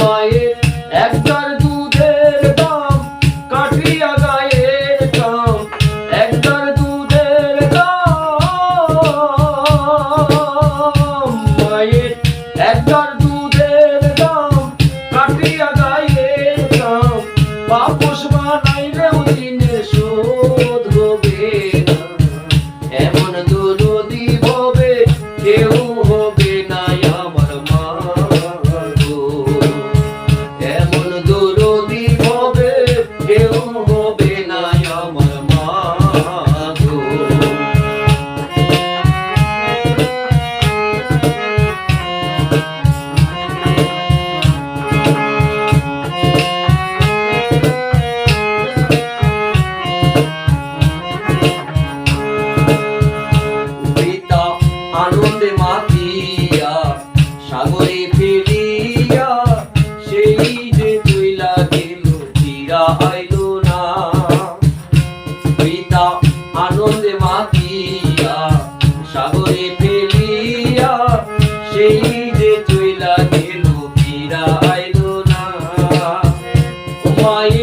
মায়ের একটার দুধের দাম, কাটিয়া গায়ের দাম, একটার দুধের দাম, মায়ের একটার দুধের দাম, কাটিয়া গায়ের দাম, বাপ তোমায়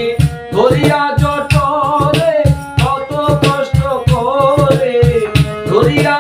ধরিয়া জটরে কত কষ্ট করে। ধরিয়া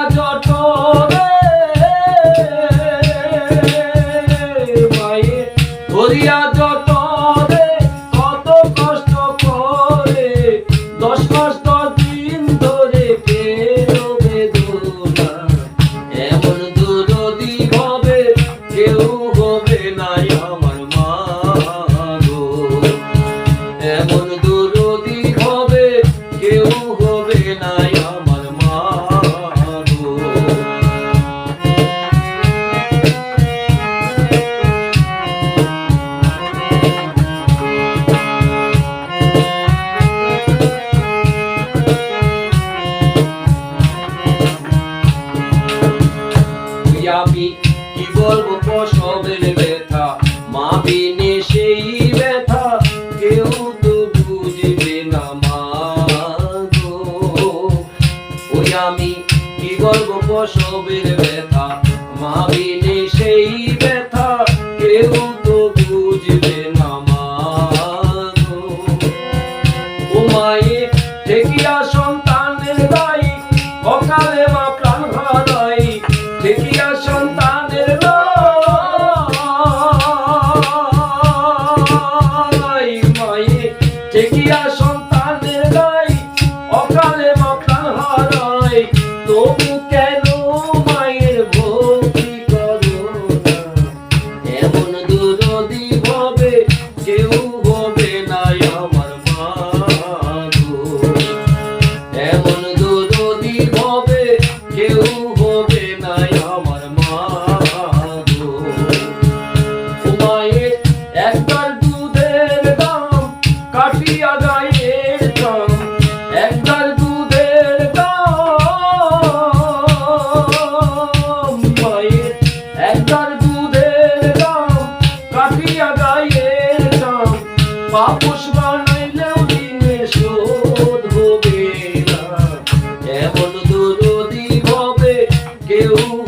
গল্প প্রসবের ব্যথা। মা বিনে সেই ব্যথা, কেউ তো বুঝবে না মা ওই আমি কি গল্প প্রসবের ব্যথা? মা বিনে সেই ব্যথা এগিয়া সব